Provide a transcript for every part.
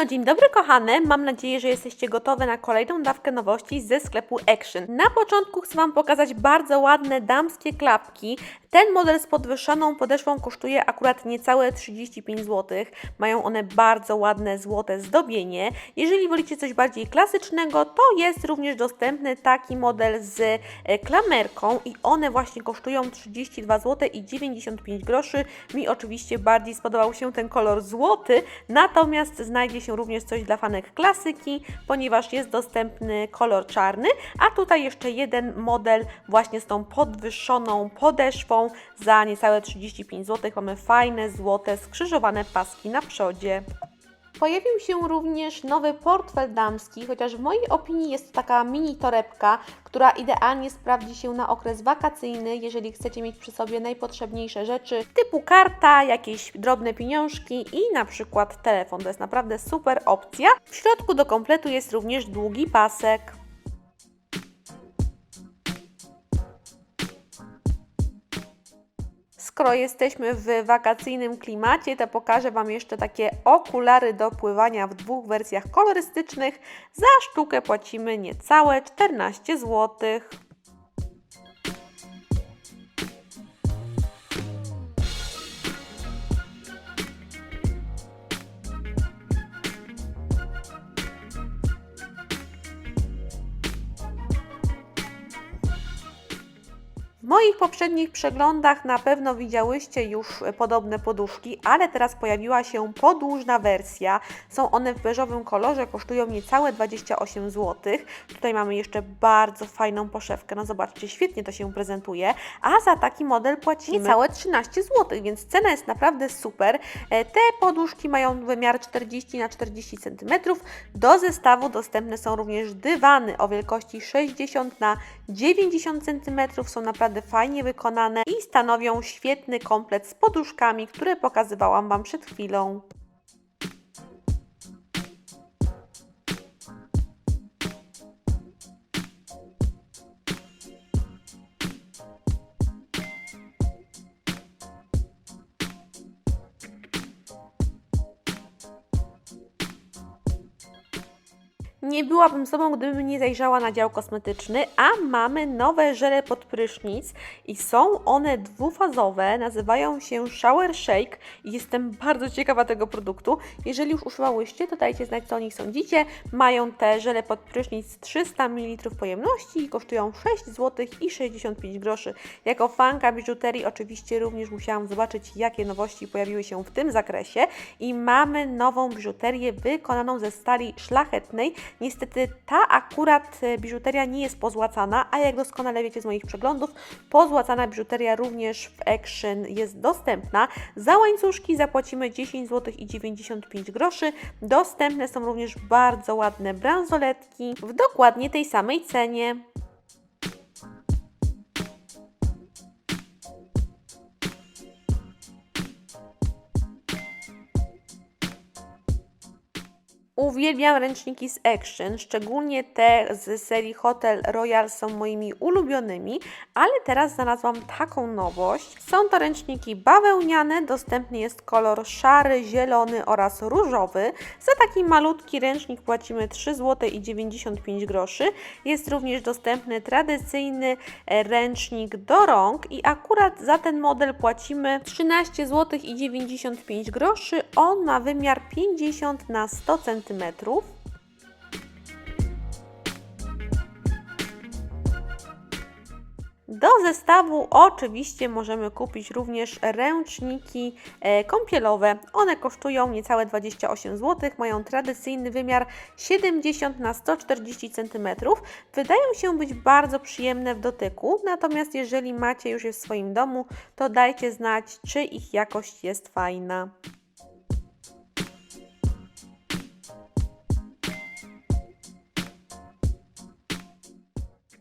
No dzień dobry kochane, mam nadzieję, że jesteście gotowe na kolejną dawkę nowości ze sklepu Action. Na początku chcę Wam pokazać bardzo ładne damskie klapki. Ten model z podwyższoną podeszwą kosztuje akurat niecałe 35 zł. Mają one bardzo ładne złote zdobienie. Jeżeli wolicie coś bardziej klasycznego, to jest również dostępny taki model z e, klamerką i one właśnie kosztują 32 zł i 95 groszy. Mi oczywiście bardziej spodobał się ten kolor złoty, natomiast znajdzie się również coś dla fanek klasyki, ponieważ jest dostępny kolor czarny, a tutaj jeszcze jeden model właśnie z tą podwyższoną podeszwą za niecałe 35 zł. Mamy fajne, złote, skrzyżowane paski na przodzie. Pojawił się również nowy portfel damski, chociaż w mojej opinii jest to taka mini torebka, która idealnie sprawdzi się na okres wakacyjny, jeżeli chcecie mieć przy sobie najpotrzebniejsze rzeczy, typu karta, jakieś drobne pieniążki i na przykład telefon. To jest naprawdę super opcja. W środku do kompletu jest również długi pasek. Skoro jesteśmy w wakacyjnym klimacie, to pokażę Wam jeszcze takie okulary do pływania w dwóch wersjach kolorystycznych. Za sztukę płacimy niecałe 14 zł. Moich poprzednich przeglądach na pewno widziałyście już podobne poduszki, ale teraz pojawiła się podłużna wersja. Są one w beżowym kolorze, kosztują niecałe 28 zł. Tutaj mamy jeszcze bardzo fajną poszewkę. No zobaczcie, świetnie to się prezentuje. A za taki model płacimy niecałe 13 zł, więc cena jest naprawdę super. E, Te poduszki mają wymiar 40 na 40 cm. Do zestawu dostępne są również dywany o wielkości 60 na 90 cm. Są naprawdę fajnie wykonane i stanowią świetny komplet z poduszkami, które pokazywałam Wam przed chwilą. Nie byłabym sobą, gdybym nie zajrzała na dział kosmetyczny, a mamy nowe żele pod prysznic i są one dwufazowe, nazywają się Shower Shake i jestem bardzo ciekawa tego produktu. Jeżeli już używałyście, to dajcie znać, co o nich sądzicie. Mają te żele pod prysznic 300 ml pojemności i kosztują 6 zł i 65 groszy. Jako fanka biżuterii oczywiście również musiałam zobaczyć, jakie nowości pojawiły się w tym zakresie i mamy nową biżuterię wykonaną ze stali szlachetnej. Niestety ta akurat e, biżuteria nie jest pozłacana, a jak doskonale wiecie z moich przeglądów, pozłacana biżuteria również w Action jest dostępna. Za łańcuszki zapłacimy 10 zł i 95 groszy. Dostępne są również bardzo ładne bransoletki w dokładnie tej samej cenie. Uwielbiam ręczniki z Action, szczególnie te z serii Hotel Royal są moimi ulubionymi, ale teraz znalazłam taką nowość. Są to ręczniki bawełniane, dostępny jest kolor szary, zielony oraz różowy. Za taki malutki ręcznik płacimy 3 zł i 95 groszy. Jest również dostępny tradycyjny e, ręcznik do rąk i akurat za ten model płacimy 13 zł i 95 groszy. On ma wymiar 50 na 100 cm. Do zestawu oczywiście możemy kupić również ręczniki e, kąpielowe. One kosztują niecałe 28 zł, mają tradycyjny wymiar 70 na 140 cm. Wydają się być bardzo przyjemne w dotyku, natomiast jeżeli macie już je w swoim domu, to dajcie znać, czy ich jakość jest fajna.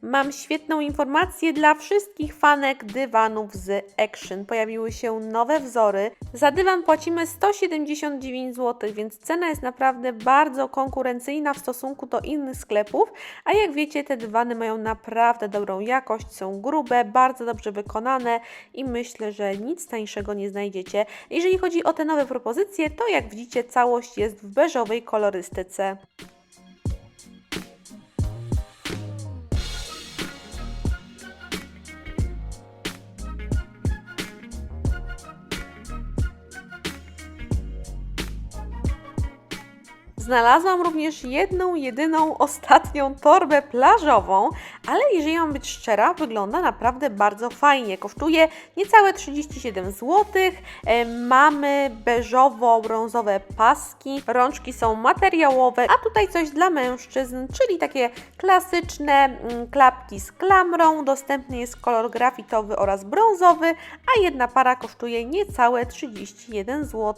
Mam świetną informację dla wszystkich fanek dywanów z Action. Pojawiły się nowe wzory. Za dywan płacimy 179 zł, więc cena jest naprawdę bardzo konkurencyjna w stosunku do innych sklepów. A jak wiecie, te dywany mają naprawdę dobrą jakość, są grube, bardzo dobrze wykonane i myślę, że nic tańszego nie znajdziecie. Jeżeli chodzi o te nowe propozycje, to jak widzicie, całość jest w beżowej kolorystyce. Znalazłam również jedną, jedyną, ostatnią torbę plażową, ale jeżeli mam być szczera, wygląda naprawdę bardzo fajnie. Kosztuje niecałe 37 zł. E, Mamy beżowo-brązowe paski, rączki są materiałowe, a tutaj coś dla mężczyzn, czyli takie klasyczne mm, klapki z klamrą. Dostępny jest kolor grafitowy oraz brązowy, a jedna para kosztuje niecałe 31 zł.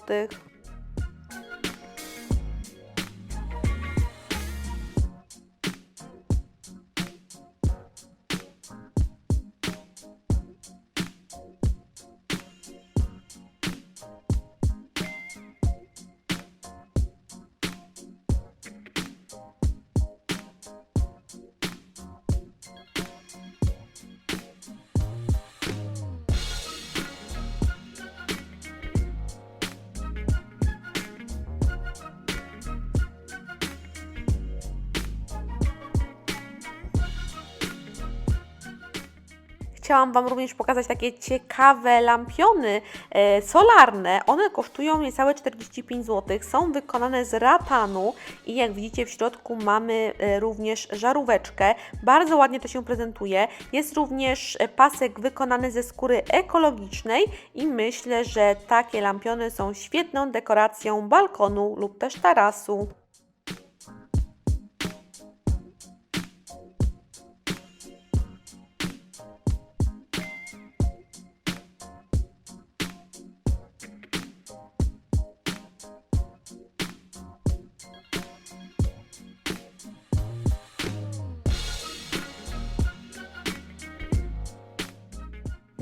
Chciałam Wam również pokazać takie ciekawe lampiony e, solarne. One kosztują niecałe 45 zł. Są wykonane z ratanu i jak widzicie w środku mamy e, również żaróweczkę. Bardzo ładnie to się prezentuje. Jest również e, pasek wykonany ze skóry ekologicznej i myślę, że takie lampiony są świetną dekoracją balkonu lub też tarasu.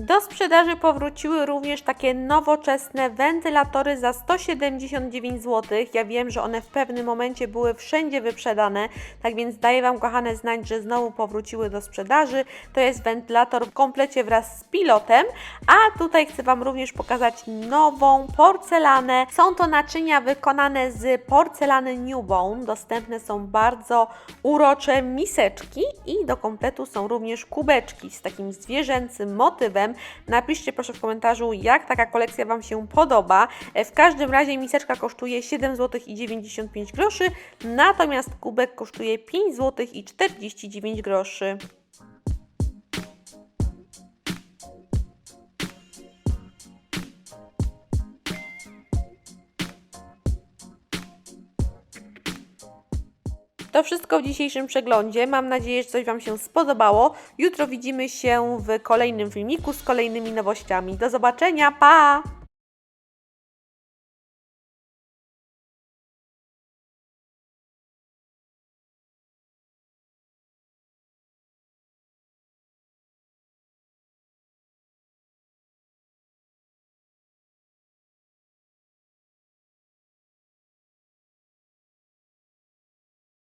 Do sprzedaży powróciły również takie nowoczesne wentylatory za 179 zł. Ja wiem, że one w pewnym momencie były wszędzie wyprzedane, tak więc daję Wam, kochane, znać, że znowu powróciły do sprzedaży. To jest wentylator w komplecie wraz z pilotem, a tutaj chcę Wam również pokazać nową porcelanę. Są to naczynia wykonane z porcelany Newbone. Dostępne są bardzo urocze miseczki i do kompletu są również kubeczki z takim zwierzęcym motywem. Napiszcie proszę w komentarzu, jak taka kolekcja Wam się podoba. E, W każdym razie miseczka kosztuje 7 zł i 95 groszy, natomiast kubek kosztuje 5 zł i 49 groszy. To wszystko w dzisiejszym przeglądzie. Mam nadzieję, że coś Wam się spodobało. Jutro widzimy się w kolejnym filmiku z kolejnymi nowościami. Do zobaczenia, pa!